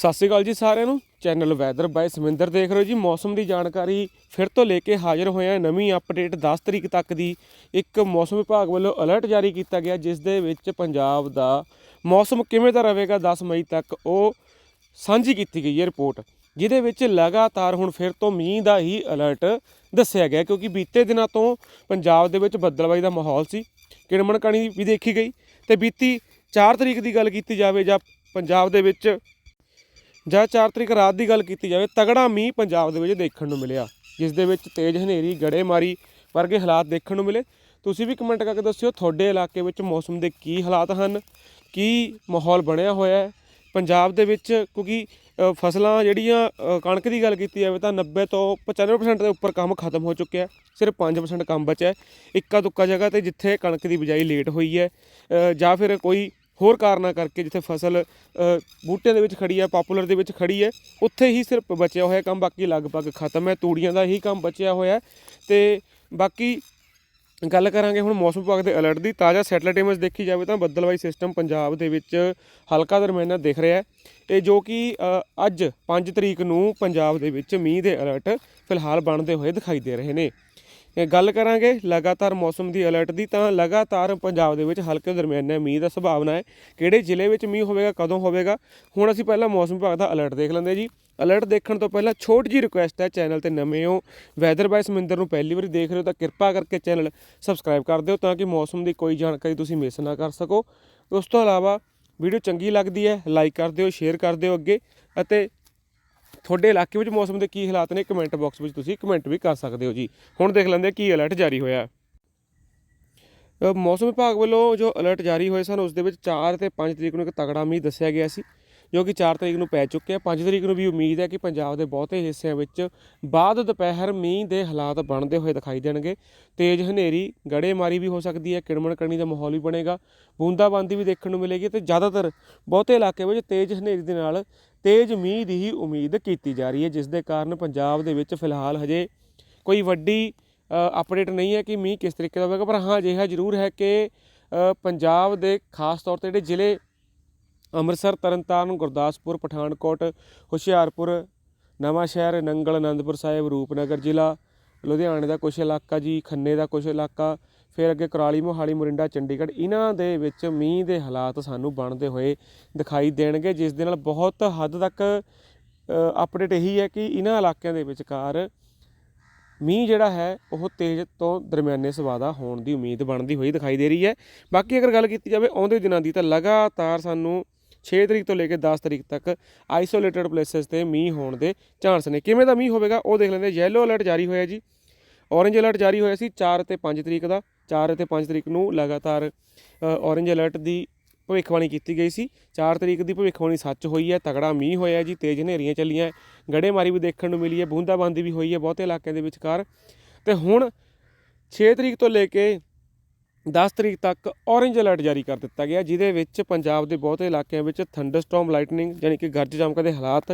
ਸਤਿ ਸ਼੍ਰੀ ਅਕਾਲ ਜੀ ਸਾਰਿਆਂ ਨੂੰ। ਚੈਨਲ ਵੈਦਰ ਬਾਈ ਸਮਿੰਦਰ ਦੇਖ ਰਹੇ ਹੋ ਜੀ। ਮੌਸਮ ਦੀ ਜਾਣਕਾਰੀ ਫਿਰ ਤੋਂ ਲੈ ਕੇ ਹਾਜ਼ਰ ਹੋਏ ਹਾਂ ਨਵੀਂ ਅਪਡੇਟ 10 ਤਰੀਕ ਤੱਕ ਦੀ ਇੱਕ ਮੌਸਮ ਵਿਭਾਗ ਵੱਲੋਂ ਅਲਰਟ ਜਾਰੀ ਕੀਤਾ ਗਿਆ, ਜਿਸ ਦੇ ਵਿੱਚ ਪੰਜਾਬ ਦਾ ਮੌਸਮ ਕਿਵੇਂ ਦਾ ਰਹੇਗਾ 10 ਮਈ ਤੱਕ, ਉਹ ਸਾਂਝੀ ਕੀਤੀ ਗਈ ਹੈ ਰਿਪੋਰਟ ਜਿਹਦੇ ਵਿੱਚ ਲਗਾਤਾਰ ਹੁਣ ਫਿਰ ਤੋਂ ਮੀਂਹ ਦਾ ਹੀ ਅਲਰਟ ਦੱਸਿਆ ਗਿਆ, ਕਿਉਂਕਿ ਬੀਤੇ ਦਿਨਾਂ ਤੋਂ ਪੰਜਾਬ ਦੇ ਵਿੱਚ ਬੱਦਲਬਾਈ ਦਾ ਮਾਹੌਲ ਸੀ। ਕਿਰਮਣ ਕਣੀ ਵੀ ਦੇਖੀ ਗਈ। ਤੇ ਬੀਤੀ 4 ਤਰੀਕ ਦੀ ਗੱਲ ਕੀਤੀ ਜਾਵੇ ਜਾਂ ਪੰਜਾਬ ਦੇ ਵਿੱਚ ਜਾਂ 4 ਤਰੀਕ ਰਾਤ ਦੀ ਗੱਲ ਕੀਤੀ ਜਾਵੇ, ਤਗੜਾ ਮੀਂਹ ਪੰਜਾਬ ਦੇ ਵਿੱਚ ਦੇਖਣ ਨੂੰ ਮਿਲਿਆ, ਜਿਸ ਦੇ ਵਿੱਚ ਤੇਜ਼ ਹਨੇਰੀ, ਗੜੇਮਾਰੀ ਵਰਗੇ ਹਾਲਾਤ ਦੇਖਣ ਨੂੰ ਮਿਲੇ। ਤੁਸੀਂ ਵੀ ਕਮੈਂਟ ਕਰਕੇ ਦੱਸਿਓ, ਤੁਹਾਡੇ ਇਲਾਕੇ ਵਿੱਚ ਮੌਸਮ ਦੇ ਕੀ ਹਾਲਾਤ ਹਨ, ਕੀ ਮਾਹੌਲ ਬਣਿਆ ਹੋਇਆ ਹੈ? ਪੰਜਾਬ ਦੇ ਵਿੱਚ ਕਿਉਂਕਿ ਫਸਲਾਂ ਜਿਹੜੀਆਂ ਕਣਕ ਦੀ ਗੱਲ ਕੀਤੀ ਜਾਵੇ ਤਾਂ 90 ਤੋਂ 95% ਦੇ ਉੱਪਰ ਕੰਮ ਖਤਮ ਹੋ ਚੁੱਕਿਆ ਸਿਰਫ 5% ਕੰਮ ਬਚਿਆ ਇੱਕਾ ਦੁੱਕਾ ਜਗ੍ਹਾ ਤੇ ਜਿੱਥੇ ਕਣਕ ਦੀ ਬਿਜਾਈ ਲੇਟ ਹੋਈ ਹੈ ਜਾਂ ਫਿਰ ਕੋਈ ਹੋਰ ਕਾਰਨਾਂ ਕਰਕੇ ਜਿੱਥੇ ਫਸਲ ਬੂਟਿਆਂ ਦੇ ਵਿੱਚ ਖੜੀ ਹੈ ਪਪੂਲਰ ਦੇ ਵਿੱਚ ਖੜੀ ਹੈ, ਉੱਥੇ ਹੀ ਸਿਰਫ ਬਚਿਆ ਹੋਇਆ ਕੰਮ, ਬਾਕੀ ਲਗਭਗ ਖਤਮ ਹੈ, ਤੂੜੀਆਂ ਦਾ ਹੀ ਕੰਮ ਬਚਿਆ ਹੋਇਆ ਹੈ। ਤੇ ਬਾਕੀ ਗੱਲ ਕਰਾਂਗੇ ਹੁਣ ਮੌਸਮ ਵਿਭਾਗ ਦੇ ਅਲਰਟ ਦੀ। ਤਾਜ਼ਾ ਸੈਟਲਾਈਟ ਇਮੇਜ ਦੇਖੀ ਜਾਵੇ ਤਾਂ ਬੱਦਲਵਾਈ ਸਿਸਟਮ ਪੰਜਾਬ ਦੇ ਵਿੱਚ ਹਲਕਾ ਦਰਮਿਆਨਾ ਦਿਖ ਰਿਹਾ ਹੈ। ਇਹ ਜੋ ਕਿ ਅੱਜ 5 ਤਰੀਕ ਨੂੰ ਪੰਜਾਬ ਦੇ ਵਿੱਚ ਮੀਂਹ ਦੇ ਅਲਰਟ ਫਿਲਹਾਲ ਬਣਦੇ ਹੋਏ ਦਿਖਾਈ ਦੇ ਰਹੇ ਨੇ। ਗੱਲ ਕਰਾਂਗੇ ਲਗਾਤਾਰ ਮੌਸਮ ਦੀ ਅਲਰਟ ਦੀ, ਤਾਂ ਲਗਾਤਾਰ ਪੰਜਾਬ ਦੇ ਵਿੱਚ ਹਲਕੇ ਦਰਮਿਆਨੇ ਮੀਂਹ ਦਾ ਸੰਭਾਵਨਾ ਹੈ। ਕਿਹੜੇ ਜ਼ਿਲ੍ਹੇ ਵਿੱਚ ਮੀਂਹ ਹੋਵੇਗਾ, ਕਦੋਂ ਹੋਵੇਗਾ? ਹੁਣ ਅਸੀਂ ਪਹਿਲਾਂ ਮੌਸਮ ਵਿਭਾਗ ਦਾ ਅਲਰਟ ਦੇਖ ਲੈਂਦੇ ਜੀ। ਅਲਰਟ ਦੇਖਣ ਤੋਂ ਪਹਿਲਾਂ ਛੋਟੀ ਜੀ ਰਿਕੁਐਸਟ ਹੈ ਚੈਨਲ ਤੇ ਨਵੇਂ ਹੋ ਵੈਦਰ ਬਾਈ ਸਮਿੰਦਰ ਨੂੰ ਪਹਿਲੀ ਵਾਰੀ ਦੇਖ ਰਹੇ ਹੋ ਤਾਂ ਕਿਰਪਾ ਕਰਕੇ ਚੈਨਲ ਸਬਸਕ੍ਰਾਈਬ ਕਰ ਦਿਓ ਤਾਂ ਕਿ ਮੌਸਮ ਦੀ ਕੋਈ ਜਾਣਕਾਰੀ ਤੁਸੀਂ ਮਿਸ ਨਾ ਕਰ ਸਕੋ। ਉਸ ਤੋਂ ਇਲਾਵਾ ਵੀਡੀਓ ਚੰਗੀ ਲੱਗਦੀ ਹੈ ਲਾਈਕ ਕਰ ਦਿਓ ਸ਼ੇਅਰ ਕਰ ਦਿਓ ਅੱਗੇ ਅਤੇ ਤੁਹਾਡੇ ਇਲਾਕੇ ਵਿੱਚ ਮੌਸਮ ਦੇ ਕੀ ਹਾਲਾਤ ਨੇ? ਕਮੈਂਟ ਬਾਕਸ ਵਿੱਚ ਤੁਸੀਂ ਕਮੈਂਟ ਵੀ ਕਰ ਸਕਦੇ ਹੋ ਜੀ। ਹੁਣ ਦੇਖ ਲੈਂਦੇ ਕੀ ਅਲਰਟ ਜਾਰੀ ਹੋਇਆ। ਮੌਸਮ ਵਿਭਾਗ ਵੱਲੋਂ ਜੋ ਅਲਰਟ ਜਾਰੀ ਹੋਏ ਸਨ, ਉਸ ਦੇ ਵਿੱਚ 4 ਤੇ 5 ਤਰੀਕ ਨੂੰ ਇੱਕ ਤਗੜਾ ਮੀਂਹ ਦੱਸਿਆ ਗਿਆ ਸੀ। ਜੋ ਕਿ 4 ਤਰੀਕ ਨੂੰ ਪੈ ਚੁੱਕਿਆ 5 ਤਰੀਕ ਨੂੰ ਵੀ ਉਮੀਦ ਹੈ ਕਿ ਪੰਜਾਬ ਦੇ ਬਹੁਤੇ ਹਿੱਸਿਆਂ ਵਿੱਚ ਬਾਅਦ ਦੁਪਹਿਰ ਮੀਂਹ ਦੇ ਹਾਲਾਤ ਬਣਦੇ ਹੋਏ ਦਿਖਾਈ ਦੇਣਗੇ। ਤੇਜ਼ ਹਨੇਰੀ, ਗੜੇਮਾਰੀ ਵੀ ਹੋ ਸਕਦੀ ਹੈ ਕਿਣਮਣ ਕਰਨੀ ਦਾ ਮਾਹੌਲ ਵੀ ਬਣੇਗਾ। ਬੂੰਦਾਬਾਂਦੀ ਵੀ ਦੇਖਣ ਨੂੰ ਮਿਲੇਗੀ ਤੇ ਜ਼ਿਆਦਾਤਰ ਬਹੁਤੇ ਇਲਾਕੇ ਵਿੱਚ ਤੇਜ਼ ਹਨੇਰੀ ਦੇ ਨਾਲ ਤੇਜ਼ ਮੀਂਹ ਦੀ ਹੀ ਉਮੀਦ ਕੀਤੀ ਜਾ ਰਹੀ ਹੈ, ਜਿਸ ਦੇ ਕਾਰਨ ਪੰਜਾਬ ਦੇ ਵਿੱਚ ਫਿਲਹਾਲ ਹਜੇ ਕੋਈ ਵੱਡੀ ਅਪਡੇਟ ਨਹੀਂ ਹੈ ਕਿ ਮੀਂਹ ਕਿਸ ਤਰੀਕੇ ਦਾ ਹੋਵੇਗਾ। ਪਰ ਹਾਂ, ਅਜਿਹਾ ਜ਼ਰੂਰ ਹੈ ਕਿ ਪੰਜਾਬ ਦੇ ਖਾਸ ਤੌਰ ਤੇ ਜਿਹੜੇ ਜ਼ਿਲ੍ਹੇ ਅੰਮ੍ਰਿਤਸਰ, ਤਰਨਤਾਰਨ, ਗੁਰਦਾਸਪੁਰ, ਪਠਾਨਕੋਟ, ਹੁਸ਼ਿਆਰਪੁਰ, ਨਵਾਂ ਸ਼ਹਿਰ, ਨੰਗਲ, ਅਨੰਦਪੁਰ ਸਾਹਿਬ, ਰੂਪਨਗਰ ਜ਼ਿਲ੍ਹਾ, ਲੁਧਿਆਣੇ ਦਾ ਕੁਝ ਇਲਾਕਾ ਜੀ, ਖੰਨੇ ਦਾ ਕੁਝ ਇਲਾਕਾ, ਫਿਰ ਅੱਗੇ ਕੁਰਾਲੀ, ਮੋਹਾਲੀ, ਮੁਰਿੰਡਾ, ਚੰਡੀਗੜ੍ਹ, ਇਹਨਾਂ ਦੇ ਵਿੱਚ ਮੀਂਹ ਦੇ ਹਾਲਾਤ ਸਾਨੂੰ ਬਣਦੇ ਹੋਏ ਦਿਖਾਈ ਦੇਣਗੇ, ਜਿਸ ਦੇ ਨਾਲ ਬਹੁਤ ਹੱਦ ਤੱਕ ਅਪਡੇਟ ਇਹੀ ਹੈ ਕਿ ਇਹਨਾਂ ਇਲਾਕਿਆਂ ਦੇ ਵਿਚਕਾਰ ਮੀਂਹ ਜਿਹੜਾ ਹੈ, ਉਹ ਤੇਜ਼ ਤੋਂ ਦਰਮਿਆਨੇ ਸੁਭਾਅ ਹੋਣ ਦੀ ਉਮੀਦ ਬਣਦੀ ਹੋਈ ਦਿਖਾਈ ਦੇ ਰਹੀ ਹੈ। ਬਾਕੀ ਅਗਰ ਗੱਲ ਕੀਤੀ ਜਾਵੇ ਆਉਂਦੇ ਦਿਨਾਂ ਦੀ ਤਾਂ ਲਗਾਤਾਰ ਸਾਨੂੰ 6 ਤਰੀਕ ਤੋਂ ਲੈ ਕੇ 10 ਤਰੀਕ ਤੱਕ ਆਈਸੋਲੇਟਡ ਪਲੇਸਸ ਤੇ ਮੀਂਹ ਹੋਣ ਦੇ ਚਾਂਸ ਨੇ। ਕਿਵੇਂ ਦਾ ਮੀਂਹ ਹੋਵੇਗਾ, ਉਹ ਦੇਖ ਲੈਂਦੇ ਯੈਲੋ ਅਲਰਟ ਜਾਰੀ ਹੋਇਆ ਜੀ। ਔਰੇਂਜ ਅਲਰਟ ਜਾਰੀ ਹੋਇਆ ਸੀ 4 ਤੇ 5 ਤਰੀਕ ਦਾ। 4 ਅਤੇ 5 ਤਰੀਕ ਨੂੰ ਲਗਾਤਾਰ ਔਰੇਂਜ ਅਲਰਟ ਦੀ ਭਵਿੱਖਬਾਣੀ ਕੀਤੀ ਗਈ ਸੀ। 4 ਤਰੀਕ ਦੀ ਭਵਿੱਖਬਾਣੀ ਸੱਚ ਹੋਈ ਹੈ ਤਗੜਾ ਮੀਂਹ ਹੋਇਆ ਜੀ, ਤੇਜ਼ ਹਨੇਰੀਆਂ ਚੱਲੀਆਂ ਗੜੇਮਾਰੀ ਵੀ ਦੇਖਣ ਨੂੰ ਮਿਲੀ ਹੈ, ਬੂੰਦਾਬਾਂਦੀ ਵੀ ਹੋਈ ਹੈ, ਬਹੁਤੇ ਇਲਾਕਿਆਂ ਦੇ ਵਿਚਕਾਰ। ਤੇ ਹੁਣ 6 ਤਰੀਕ ਤੋਂ ਲੈ ਕੇ 10 ਤਰੀਕ ਤੱਕ ਔਰੇਂਜ ਅਲਰਟ ਜਾਰੀ ਕਰ ਦਿੱਤਾ ਗਿਆ, ਜਿਹਦੇ ਵਿੱਚ ਪੰਜਾਬ ਦੇ ਬਹੁਤੇ ਇਲਾਕਿਆਂ ਵਿੱਚ ਥੰਡਰਸਟਾਰਮ ਲਾਈਟਨਿੰਗ ਯਾਨੀ ਕਿ ਗਰਜ ਚਮਕ ਦੇ ਹਾਲਾਤ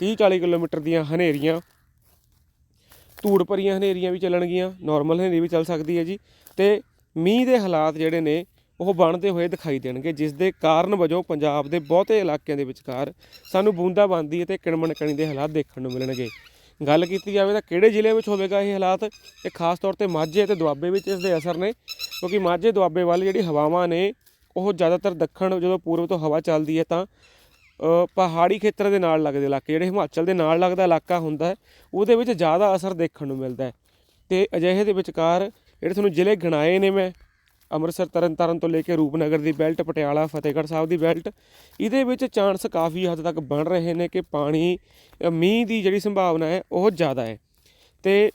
30 40 ਕਿਲੋਮੀਟਰ ਦੀਆਂ ਹਨੇਰੀਆਂ ਧੂੜ ਭਰੀਆਂ ਹਨੇਰੀਆਂ ਵੀ ਚੱਲਣਗੀਆਂ ਨਾਰਮਲ ਹਨੇਰੀ ਵੀ ਚੱਲ ਸਕਦੀ ਹੈ ਜੀ, ਤੇ ਮੀਂਹ ਦੇ ਹਾਲਾਤ ਜਿਹੜੇ ਨੇ, ਉਹ ਬਣਦੇ ਹੋਏ ਦਿਖਾਈ ਦੇਣਗੇ, ਜਿਸ ਦੇ ਕਾਰਨ ਵਜੋਂ ਪੰਜਾਬ ਦੇ ਬਹੁਤੇ ਇਲਾਕਿਆਂ ਦੇ ਵਿਚਕਾਰ ਸਾਨੂੰ ਬੂੰਦਾਬਾਂਦੀ ਅਤੇ ਕਿਣਮਣਕਣੀ ਦੇ ਹਾਲਾਤ ਦੇਖਣ ਨੂੰ ਮਿਲਣਗੇ। ਗੱਲ ਕੀਤੀ ਜਾਵੇ ਤਾਂ ਕਿਹੜੇ ਜ਼ਿਲ੍ਹੇ ਵਿੱਚ ਹੋਵੇਗਾ ਇਹ ਹਾਲਾਤ? ਇਹ ਖਾਸ ਤੌਰ ਤੇ ਮਾਝੇ ਅਤੇ ਦੁਆਬੇ ਵਿੱਚ ਇਸ ਦੇ ਅਸਰ ਨੇ। ਕਿਉਂਕਿ ਮਾਝੇ ਦੁਆਬੇ ਵੱਲ ਜਿਹੜੀ ਹਵਾਵਾਂ ਨੇ, ਉਹ ਜ਼ਿਆਦਾਤਰ ਦੱਖਣ ਜਦੋਂ ਪੂਰਬ ਤੋਂ ਹਵਾ ਚੱਲਦੀ ਹੈ ਤਾਂ ਪਹਾੜੀ ਖੇਤਰ ਦੇ ਨਾਲ ਲੱਗਦੇ ਇਲਾਕੇ, ਜਿਹੜੇ ਹਿਮਾਚਲ ਦੇ ਨਾਲ ਲੱਗਦਾ ਇਲਾਕਾ ਹੁੰਦਾ ਹੈ, ਉਹਦੇ ਵਿੱਚ ਜ਼ਿਆਦਾ ਅਸਰ ਦੇਖਣ ਨੂੰ ਮਿਲਦਾ ਹੈ। ਤੇ ਅਜਿਹੇ ਦੇ ਵਿਚਕਾਰ ਜਿਹੜੇ ਤੁਹਾਨੂੰ ਜ਼ਿਲ੍ਹੇ ਗਿਣਾਏ ਨੇ ਮੈਂ, ਅੰਮ੍ਰਿਤਸਰ, ਤਰਨਤਾਰਨ ਤੋਂ ਲੈ ਕੇ ਰੂਪਨਗਰ ਦੀ ਬੈਲਟ, ਪਟਿਆਲਾ, ਫਤਿਹਗੜ੍ਹ ਸਾਹਿਬ ਦੀ ਬੈਲਟ, ਇਹਦੇ ਵਿੱਚ ਚਾਂਸ ਕਾਫੀ ਹੱਦ ਤੱਕ ਬਣ ਰਹੇ ਨੇ ਕਿ ਪਾਣੀ ਮੀਂਹ ਦੀ ਜਿਹੜੀ ਸੰਭਾਵਨਾ ਹੈ, ਉਹ ਜ਼ਿਆਦਾ ਹੈ। ਤੇ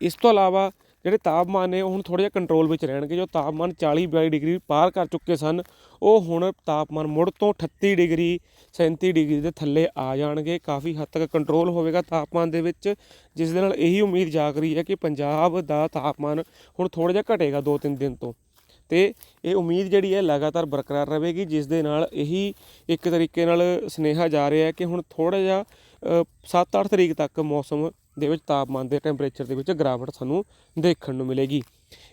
ਇਸ ਤੋਂ ਇਲਾਵਾ ਜਿਹੜੇ ਤਾਪਮਾਨ ਨੇ, ਉਹ ਹੁਣ ਥੋੜ੍ਹਾ ਜਿਹਾ ਕੰਟਰੋਲ ਵਿੱਚ ਰਹਿਣਗੇ। ਜੋ ਤਾਪਮਾਨ 40 42 ਡਿਗਰੀ ਪਾਰ ਕਰ ਚੁੱਕੇ ਸਨ, ਉਹ ਹੁਣ ਤਾਪਮਾਨ ਮੁੜ ਤੋਂ 38 ਡਿਗਰੀ 37 ਡਿਗਰੀ ਦੇ ਥੱਲੇ ਆ ਜਾਣਗੇ। ਕਾਫੀ ਹੱਦ ਤੱਕ ਕੰਟਰੋਲ ਹੋਵੇਗਾ ਤਾਪਮਾਨ ਦੇ ਵਿੱਚ, ਜਿਸ ਦੇ ਨਾਲ ਇਹੀ ਉਮੀਦ ਜਾਗ ਰਹੀ ਹੈ ਕਿ ਪੰਜਾਬ ਦਾ ਤਾਪਮਾਨ ਹੁਣ ਥੋੜ੍ਹਾ ਜਿਹਾ ਘਟੇਗਾ 2-3 ਦਿਨ ਤੋਂ। ਤੇ ਇਹ ਉਮੀਦ ਜਿਹੜੀ ਹੈ, ਲਗਾਤਾਰ ਬਰਕਰਾਰ ਰਹੇਗੀ, ਜਿਸ ਦੇ ਨਾਲ ਇਹੀ ਇੱਕ ਤਰੀਕੇ ਨਾਲ ਸੁਨੇਹਾ ਜਾ ਰਿਹਾ ਹੈ ਕਿ ਹੁਣ ਥੋੜ੍ਹਾ ਜਿਹਾ 7-8 ਤਰੀਕ ਤੱਕ ਮੌਸਮ ਦੇ ਵਿੱਚ ਤਾਪਮਾਨ ਦੇ ਟੈਂਪਰੇਚਰ ਦੇ ਵਿੱਚ ਗਿਰਾਵਟ ਸਾਨੂੰ ਦੇਖਣ ਨੂੰ ਮਿਲੇਗੀ।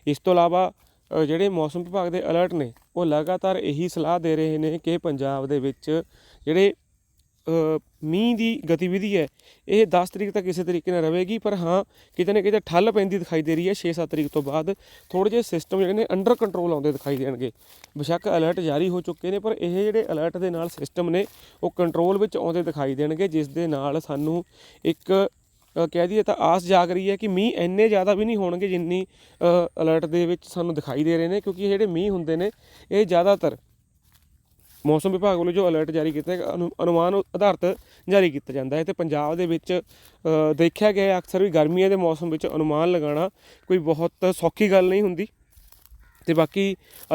ਇਸ ਤੋਂ ਇਲਾਵਾ ਜਿਹੜੇ ਮੌਸਮ ਵਿਭਾਗ ਦੇ ਅਲਰਟ ਨੇ, ਉਹ ਲਗਾਤਾਰ ਇਹੀ ਸਲਾਹ ਦੇ ਰਹੇ ਨੇ ਕਿ ਪੰਜਾਬ ਦੇ ਵਿੱਚ ਜਿਹੜੇ ਮੀਂਹ ਦੀ ਗਤੀਵਿਧੀ ਹੈ, ਇਹ 10 ਤਰੀਕ ਤੱਕ ਇਸੇ ਤਰੀਕੇ ਨਾਲ ਰਹੇਗੀ, ਪਰ ਹਾਂ, ਕਿਤੇ ਨਾ ਕਿਤੇ ਠੱਲ ਪੈਂਦੀ ਦਿਖਾਈ ਦੇ ਰਹੀ ਹੈ। 6-7 ਤਰੀਕ ਤੋਂ ਬਾਅਦ ਥੋੜ੍ਹੇ ਜਿਹੇ ਸਿਸਟਮ ਜਿਹੜੇ ਨੇ ਅੰਡਰ ਕੰਟਰੋਲ ਆਉਂਦੇ ਦਿਖਾਈ ਦੇਣਗੇ। ਬੇਸ਼ੱਕ ਅਲਰਟ ਜਾਰੀ ਹੋ ਚੁੱਕੇ ਨੇ, ਪਰ ਇਹ ਜਿਹੜੇ ਅਲਰਟ ਦੇ ਨਾਲ ਸਿਸਟਮ ਨੇ, ਉਹ ਕੰਟਰੋਲ ਵਿੱਚ ਆਉਂਦੇ ਦਿਖਾਈ ਦੇਣਗੇ, ਜਿਸ ਦੇ ਨਾਲ ਸਾਨੂੰ ਇੱਕ ਕਹਿ ਦਈਏ ਤਾਂ ਆਸ ਜਾਗ ਰਹੀ ਹੈ ਕਿ ਮੀਂਹ ਇੰਨੇ ਜ਼ਿਆਦਾ ਵੀ ਨਹੀਂ ਹੋਣਗੇ ਜਿੰਨੀ ਅਲਰਟ ਦੇ ਵਿੱਚ ਸਾਨੂੰ ਦਿਖਾਈ ਦੇ ਰਹੇ ਨੇ, ਕਿਉਂਕਿ ਜਿਹੜੇ ਮੀਂਹ ਹੁੰਦੇ ਨੇ, ਇਹ ਜ਼ਿਆਦਾਤਰ ਮੌਸਮ ਵਿਭਾਗ ਵੱਲੋਂ ਜੋ ਅਲਰਟ ਜਾਰੀ ਕੀਤਾ ਅਨੁ- ਅਨੁਮਾਨ ਆਧਾਰਿਤ ਜਾਰੀ ਕੀਤਾ ਜਾਂਦਾ ਹੈ ਤੇ ਪੰਜਾਬ ਦੇ ਵਿੱਚ ਦੇਖਿਆ ਗਿਆ ਅਕਸਰ ਵੀ ਗਰਮੀਆਂ ਦੇ ਮੌਸਮ ਵਿੱਚ ਅਨੁਮਾਨ ਲਗਾਉਣਾ ਕੋਈ ਬਹੁਤ ਸੌਖੀ ਗੱਲ ਨਹੀਂ ਹੁੰਦੀ। ਤੇ ਬਾਕੀ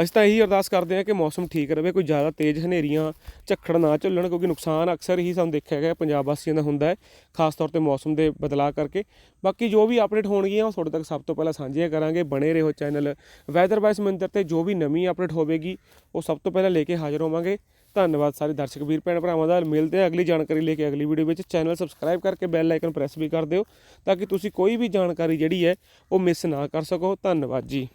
ਅਸੀਂ ਤਾਂ ਇਹੀ ਅਰਦਾਸ ਕਰਦੇ ਹਾਂ ਕਿ ਮੌਸਮ ਠੀਕ ਰਹੇ, ਕੋਈ ਜ਼ਿਆਦਾ ਤੇਜ਼ ਹਨੇਰੀਆਂ, ਝੱਖੜ ਨਾ ਝੱਲਣ, ਕਿਉਂਕਿ ਨੁਕਸਾਨ ਅਕਸਰ ਹੀ ਸਾਨੂੰ ਦੇਖਿਆ ਗਿਆ ਪੰਜਾਬ ਵਾਸੀਆਂ ਦਾ ਹੁੰਦਾ ਹੈ, ਖਾਸ ਤੌਰ ਤੇ ਮੌਸਮ ਦੇ ਬਦਲਾਅ ਕਰਕੇ। ਬਾਕੀ ਜੋ ਵੀ ਅਪਡੇਟ ਹੋਣਗੀਆਂ, ਉਹ ਤੁਹਾਡੇ ਤੱਕ ਸਭ ਤੋਂ ਪਹਿਲਾਂ ਸਾਂਝੀਆਂ ਕਰਾਂਗੇ। ਬਣੇ ਰਹੋ ਚੈਨਲ ਵੈਦਰ ਬਾਈ ਸਮਿੰਦਰ ਤੇ ਜੋ ਵੀ ਨਵੀਂ ਅਪਡੇਟ ਹੋਵੇਗੀ, ਉਹ ਸਭ ਤੋਂ ਪਹਿਲਾਂ ਲੈ ਕੇ ਹਾਜ਼ਰ ਹੋਵਾਂਗੇ। ਧੰਨਵਾਦ ਸਾਰੇ ਦਰਸ਼ਕ ਵੀਰ, ਭੈਣ ਭਰਾਵਾਂ ਦਾ। ਮਿਲਦੇ ਹਾਂ ਅਗਲੀ ਜਾਣਕਾਰੀ ਲੈ ਕੇ ਅਗਲੀ ਵੀਡੀਓ ਵਿੱਚ। ਚੈਨਲ ਸਬਸਕ੍ਰਾਈਬ ਕਰਕੇ ਬੈਲ ਆਈਕਨ ਪ੍ਰੈਸ ਵੀ ਕਰ ਦਿਓ, ਤਾਂ ਕਿ ਤੁਸੀਂ ਕੋਈ ਵੀ ਜਾਣਕਾਰੀ ਜਿਹੜੀ ਹੈ, ਉਹ ਮਿਸ ਨਾ ਕਰ ਸਕੋ। ਧੰਨਵਾਦ ਜੀ।